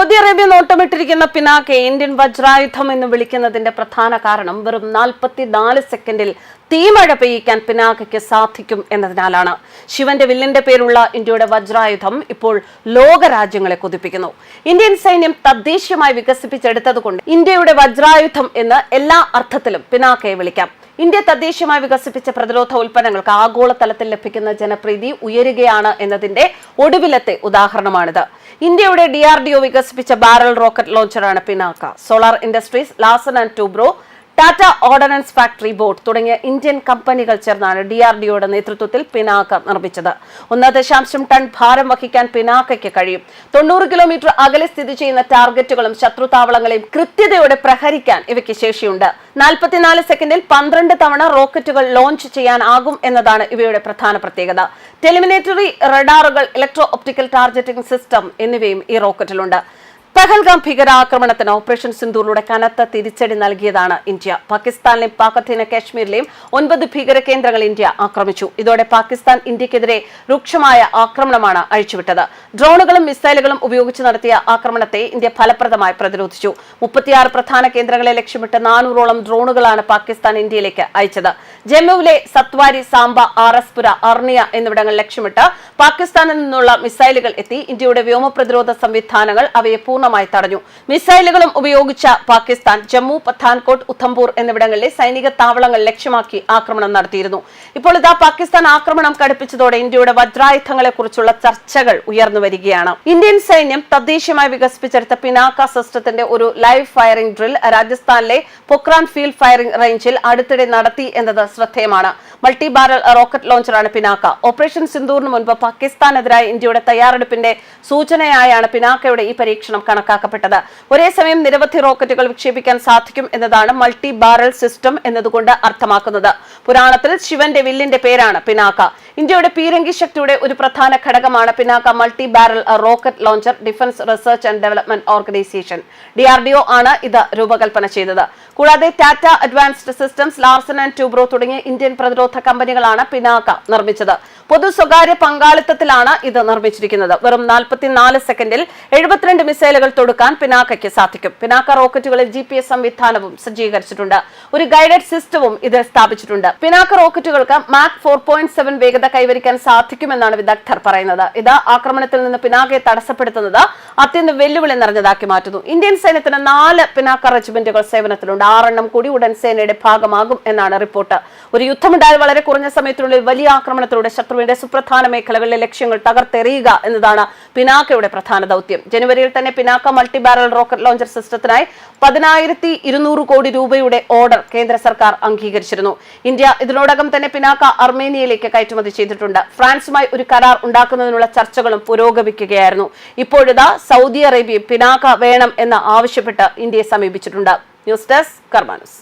Saudi Arabia നോട്ടമിട്ടിരിക്കുന്ന പിനാക്കെ Indian വജ്രായുധം എന്ന് വിളിക്കുന്നതിന്റെ പ്രധാന കാരണം വെറും നാൽപ്പത്തിനാല് സെക്കൻഡിൽ തീമഴ പെയ്യിക്കാൻ പിനാക്കയ്ക്ക് സാധിക്കും എന്നതിനാലാണ്. ശിവന്റെ വില്ലിന്റെ പേരുള്ള ഇന്ത്യയുടെ വജ്രായുധം ഇപ്പോൾ ലോകരാജ്യങ്ങളെ കൊതിപ്പിക്കുന്നു. ഇന്ത്യൻ സൈന്യം തദ്ദേശീയമായി വികസിപ്പിച്ചെടുത്തതുകൊണ്ട് ഇന്ത്യയുടെ വജ്രായുധം എന്ന് എല്ലാ അർത്ഥത്തിലും പിനാക്കയെ വിളിക്കാം. ഇന്ത്യ തദ്ദേശീയമായി വികസിപ്പിച്ച പ്രതിരോധ ഉൽപ്പന്നങ്ങൾക്ക് ആഗോളതലത്തിൽ ലഭിക്കുന്ന ജനപ്രീതി ഉയരുകയാണ് എന്നതിന്റെ ഒടുവിലത്തെ ഉദാഹരണമാണിത്. ഇന്ത്യയുടെ ഡി ആർ ഡി ഒ വികസിപ്പിച്ച barrel rocket ലോഞ്ചറാണ് Pinaka. Solar Industries Larsen and Toubro Tata ordnance factory board തുടങ്ങിയ ഇന്ത്യൻ കമ്പനികൾ ചേർന്നാണ് ഡി ആർ ഡിഒയുടെ നേതൃത്വത്തിൽ പിനാക്ക നിർമ്മിച്ചത്. ഒന്ന് ദശാംശം ടൺ ഭാരം വഹിക്കാൻ പിനാക്കയ്ക്ക് കഴിയും. തൊണ്ണൂറ് കിലോമീറ്റർ അകലെ സ്ഥിതി ചെയ്യുന്ന ടാർഗറ്റുകളും ശത്രു താവളങ്ങളെയും കൃത്യതയോടെ പ്രഹരിക്കാൻ ഇവയ്ക്ക് ശേഷിയുണ്ട്. നാൽപ്പത്തിനാല് സെക്കൻഡിൽ പന്ത്രണ്ട് തവണ റോക്കറ്റുകൾ ലോഞ്ച് ചെയ്യാനാകും എന്നതാണ് ഇവയുടെ പ്രധാന പ്രത്യേകത. ടെലിമിനേറ്ററി റഡാറുകൾ ഇലക്ട്രോ ഒപ്റ്റിക്കൽ ടാർഗറ്റിംഗ് സിസ്റ്റം എന്നിവയും ഈ റോക്കറ്റിലുണ്ട്. പഹൽഗാം ഭീകരാക്രമണത്തിന് ഓപ്പറേഷൻ സിന്ധൂറിലൂടെ കനത്ത തിരിച്ചടി നൽകിയതാണ് ഇന്ത്യ. പാകിസ്ഥാനിലെയും പാകത്തിന് കാശ്മീരിലെയും ഒൻപത് ഭീകര കേന്ദ്രങ്ങൾ ഇന്ത്യ ആക്രമിച്ചു. ഇതോടെ പാകിസ്ഥാൻ ഇന്ത്യക്കെതിരെ രൂക്ഷമായ ആക്രമണമാണ് അഴിച്ചുവിട്ടത്. ഡ്രോണുകളും മിസൈലുകളും ഉപയോഗിച്ച് നടത്തിയ ആക്രമണത്തെ ഇന്ത്യ ഫലപ്രദമായി പ്രതിരോധിച്ചു. മുപ്പത്തിയാറ് പ്രധാന കേന്ദ്രങ്ങളെ ലക്ഷ്യമിട്ട് നാനൂറോളം ഡ്രോണുകളാണ് പാകിസ്ഥാൻ ഇന്ത്യയിലേക്ക് അയച്ചത്. ജമ്മുവിലെ സത്വാരി സാംബ ആറസ്പുര അർണിയ എന്നിവിടങ്ങൾ ലക്ഷ്യമിട്ട് പാകിസ്ഥാനിൽ നിന്നുള്ള മിസൈലുകൾ എത്തി. ഇന്ത്യയുടെ വ്യോമപ്രതിരോധ സംവിധാനങ്ങൾ അവയെ പൂർണമായി തടഞ്ഞു. മിസൈലുകളും ഉപയോഗിച്ച പാകിസ്ഥാൻ ജമ്മു പത്താൻകോട്ട് ഉദ്ധംപൂർ എന്നിവിടങ്ങളിലെ സൈനിക താവളങ്ങൾ ലക്ഷ്യമാക്കി ആക്രമണം നടത്തിയിരുന്നു. ഇപ്പോൾ ഇതാ പാകിസ്ഥാൻ ആക്രമണം കടുപ്പിച്ചതോടെ ഇന്ത്യയുടെ വജ്രായുധങ്ങളെ കുറിച്ചുള്ള ചർച്ചകൾ ഉയർന്നു വരികയാണ്. ഇന്ത്യൻ സൈന്യം തദ്ദേശീയമായി വികസിപ്പിച്ചെടുത്ത പിനാക്ക സിസ്റ്റത്തിന്റെ ഒരു ലൈവ് ഫയറിംഗ് ഡ്രിൽ രാജസ്ഥാനിലെ പൊക്രാൻ ഫീൽഡ് ഫയറിംഗ് റേഞ്ചിൽ അടുത്തിടെ നടത്തി എന്നത് ശ്രദ്ധേയമാണ്. മൾട്ടി ബാരൽ റോക്കറ്റ് ലോഞ്ചറാണ് പിനാക്ക. ഓപ്പറേഷൻ സിന്ദൂറിന് മുൻപ് പാകിസ്ഥാനെതിരായ ഇന്ത്യയുടെ തയ്യാറെടുപ്പിന്റെ സൂചനയായാണ് പിനാക്കയുടെ ഈ പരീക്ഷണം കണക്കാക്കപ്പെട്ടത്. ഒരേ സമയം നിരവധി റോക്കറ്റുകൾ വിക്ഷേപിക്കാൻ സാധിക്കും എന്നതാണ് മൾട്ടി ബാരൽ സിസ്റ്റം എന്നതുകൊണ്ട് അർത്ഥമാക്കുന്നത്. പുരാണത്തിൽ ശിവന്റെ വില്ലിന്റെ പേരാണ് പിനാക്ക. ഇന്ത്യയുടെ പീരങ്കി ശക്തിയുടെ ഒരു പ്രധാന ഘടകമാണ് Pinaka multi barrel rocket launcher defence research and development organisation. DRDO ആണ് ഇത് രൂപകൽപ്പന ചെയ്തത്. കൂടാതെ Tata Advanced Systems Larsen and Toubro തുടങ്ങിയ ഇന്ത്യൻ പ്രതിരോധ കമ്പനികളാണ് പിനാക്ക നിർമ്മിച്ചത്. പൊതു സ്വകാര്യ പങ്കാളിത്തത്തിലാണ് ഇത് നിർമ്മിച്ചിരിക്കുന്നത്. വെറും നാൽപ്പത്തിനാല് സെക്കൻഡിൽ എഴുപത്തിരണ്ട് മിസൈലുകൾ തൊടുക്കാൻ പിനാക്കയ്ക്ക് സാധിക്കും. പിനാക്ക റോക്കറ്റുകളിൽ ജി പി എസ് സംവിധാനവും സജ്ജീകരിച്ചിട്ടുണ്ട്. ഒരു ഗൈഡഡ് സിസ്റ്റവും ഇത് സ്ഥാപിച്ചിട്ടുണ്ട്. പിനാക്ക റോക്കറ്റുകൾക്ക് മാക് ഫോർ പോയിന്റ് സെവൻ വേഗത കൈവരിക്കാൻ സാധിക്കുമെന്നാണ് വിദഗ്ധർ പറയുന്നത്. ഇത് ആക്രമണത്തിൽ നിന്ന് പിനാക്കയെ തടസ്സപ്പെടുത്തുന്നത് അത്യന്തം വെല്ലുവിളി നിറഞ്ഞതാക്കി മാറ്റുന്നു. ഇന്ത്യൻ സൈന്യത്തിന് നാല് പിനാക്ക റെജിമെന്റുകൾ സേവനത്തിലുണ്ട്. ആറെണ്ണം കൂടി ഉടൻ സേനയുടെ ഭാഗമാകും എന്നാണ് റിപ്പോർട്ട്. ഒരു യുദ്ധമുണ്ടായാൽ വളരെ കുറഞ്ഞ സമയത്തിനുള്ളിൽ വലിയ ആക്രമണത്തിലൂടെ ശത്രുവിന്റെ സുപ്രധാന മേഖലകളിലെ ലക്ഷ്യങ്ങൾ തകർത്തെറിയുക എന്നതാണ് പിനാക്കയുടെ പ്രധാന ദൗത്യം. ജനുവരിയിൽ തന്നെ Pinaka multi barrel rocket launcher സിസ്റ്റത്തിനായി പതിനായിരത്തി ഇരുന്നൂറ് കോടി രൂപയുടെ ഓർഡർ കേന്ദ്ര സർക്കാർ അംഗീകരിച്ചിരുന്നു. ഇന്ത്യ ഇതിനോടകം തന്നെ പിനാക്ക അർമേനിയയിലേക്ക് കയറ്റുമതി ചെയ്തിട്ടുണ്ട്. ഫ്രാൻസുമായി ഒരു കരാർ ഉണ്ടാക്കുന്നതിനുള്ള ചർച്ചകളും പുരോഗമിക്കുകയായിരുന്നു. ഇപ്പോഴിതാ സൗദി അറേബ്യയും പിനാക്ക വേണം എന്ന് ആവശ്യപ്പെട്ട് ഇന്ത്യയെ സമീപിച്ചിട്ടുണ്ട്. News desk കർമാനസ്.